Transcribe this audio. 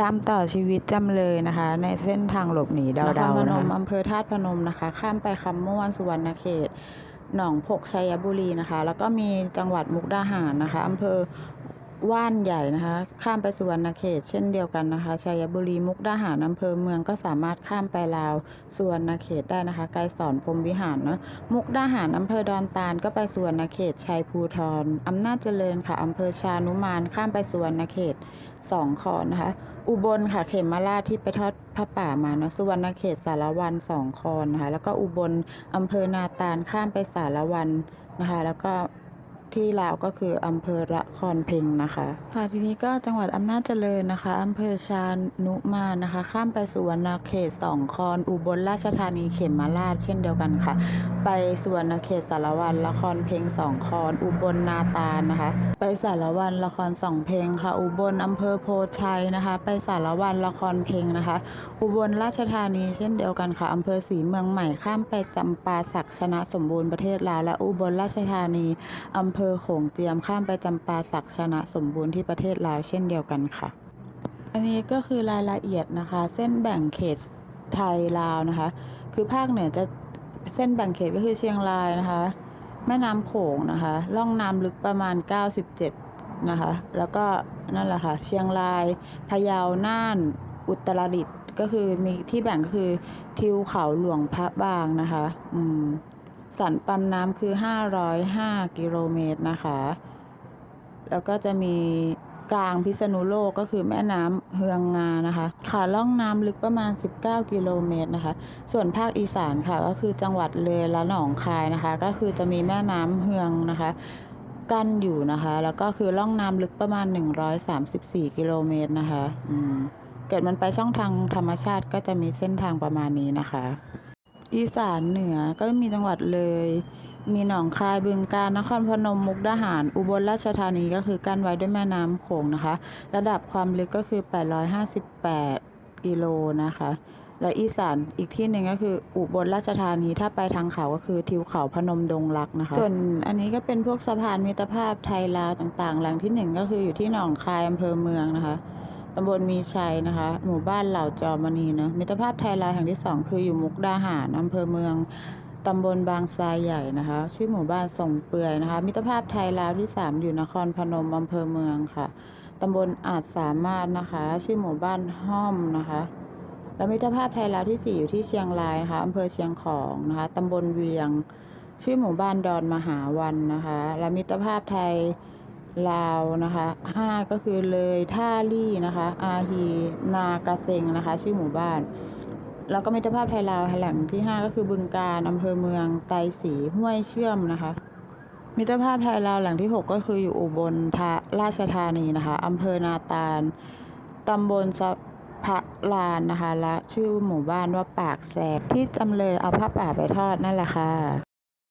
ตามต่อชีวิตจำเลยนะคะ ในเส้นทางหลบหนีเดานครพๆนะมคะอำเภอธาตุพนมนะคะ ข้ามไปคำม่วนสุวรรณเขตหนองพกชัยบุรีนะคะ แล้วก็มีจังหวัดมุกดาหารนะคะอำเภอ ว่านใหญ่นะคะ ข้ามไปสุวรรณเขต เช่นเดียวกันนะคะชัยบุรีมุกดาหารอำเภอเมืองก็สามารถข้ามไปลาวสุวรรณเขตได้นะคะ ไกลสอนพรมวิหารเนาะมุกดาหารอำเภอดอนตาลก็ไปสุวรรณเขตชัยภูทรอำนาจเจริญค่ะอำเภอชานุมานข้ามไปสุวรรณเขตสองคอนนะคะ อุบลค่ะเขมราชที่ไปทอดผ้าป่ามานะสุวรรณเขตสารวันสองคอนนะคะแล้วก็อุบลอำเภอนาตาลข้ามไปสารวันนะคะ แล้วก็ ที่ลาวก็คืออำเภอละครเพงนะคะค่ะทีนี้ก็จังหวัดอำนาจเจริญนะคะอำเภอชานุมานะคะ ข้ามไปสุวรรณเขตสองคอนอุบลราชธานีเขมราชเช่นเดียวกันค่ะ ไปสุวรรณเขตสารวันละครเพลงสองคอนอุบลนาตาลนะคะ ไปสารวันละครสองเพลงค่ะ อุบลอำเภอโพชัยนะคะ ไปสารวันละครเพลงนะคะ อุบลราชธานีเช่นเดียวกันค่ะอำเภอศรีเมืองใหม่ข้ามไปจำปาสักชนะสมบูรณ์ประเทศลาวและอุบลราชธานีอำเภอโขงเจียมข้ามไปจำปาสักชนะสมบูรณ์ที่ประเทศลาวเช่นเดียวกันค่ะ อันนี้ก็คือรายละเอียดนะคะ เส้นแบ่งเขตไทยลาวนะคะ คือภาคเหนือจะเส้นแบ่งเขตก็คือเชียงรายนะคะ แม่น้ำโขงนะคะล่องน้ำลึกประมาณ 97 นะคะ แล้วก็นั่นแหละค่ะ เชียงรายพะเยาน่านอุตรดิตถ์ก็คือมีที่แบ่งก็คือทิวเขาหลวงพระบางนะคะ อืม สันปันน้ำคือ 505 กิโลเมตรนะคะ แล้วก็จะมีกลางพิษณุโลกก็คือแม่น้ำเฮืองงานะคะขาล่องน้ำลึกประมาณ 19 กิโลเมตรนะคะ ส่วนภาคอีสานค่ะก็คือจังหวัดเลยและหนองคายนะคะ ก็คือจะมีแม่น้ำเฮืองนะคะกั้นอยู่นะคะ แล้วก็คือล่องน้ำลึกประมาณ 134 กิโลเมตรนะคะ อืมเกิดมันไปช่องทางธรรมชาติก็จะมีเส้นทางประมาณนี้นะคะ อีสานเหนือก็มีจังหวัดเลย มีหนองคายบึงกาฬนครพนมมุกดาหาร อุบลราชธานีก็คือกั้นไว้ด้วยแม่น้ำโขงนะคะ ระดับความลึกก็คือ 858 กิโลนะคะ และอีสานอีกที่หนึ่งก็คืออุบลราชธานีถ้าไปทางเขาก็คือทิวเขาพนมดงรักนะคะ ส่วนอันนี้ก็เป็นพวกสะพานมิตรภาพไทยลาวต่างๆแหล่งที่หนึ่งก็คืออยู่ที่หนองคายอำเภอเมืองนะคะ ตำบลมีชัยนะคะ หมู่บ้านเหล่าจอมณีเนะมิตรภาพไทยลาวแห่งที่สองคืออยู่มุกดาหารอำเภอเมืองตำบลบางทรายใหญ่นะคะ ชื่อหมู่บ้านส่งเปื่อยนะคะ มิตรภาพไทยลาวที่3อยู่นครพนมอำเภอเมืองค่ะตำบลอาจสามารถนะคะ ชื่อหมู่บ้านห้อมนะคะและมิตรภาพไทยลาวที่4อยู่ที่เชียงรายนะคะอำเภอเชียงของนะคะตำบลเวียง ชื่อหมู่บ้านดอนมหาวันนะคะ และมิตรภาพไทย ลาวนะคะ5ก็คือเลยท่าลี่นะคะ อาฮีนากระเซงนะคะ ชื่อหมู่บ้าน แล้วก็มิตรภาพไทยลาวแหล่งที่5ก็คือบึงการอำเภอเมืองไตรสีห้วยเชื่อมนะคะมิตรภาพไทยลาวแหล่งที่ 6 ก็คืออยู่อุบลทาราชธานีนะคะอำเภอนาตาลตำบลสะพะลานนะคะ และชื่อหมู่บ้านว่าปากแสบที่จำเลยเอาผ้าป่าไปทอดนั่นแหละค่ะ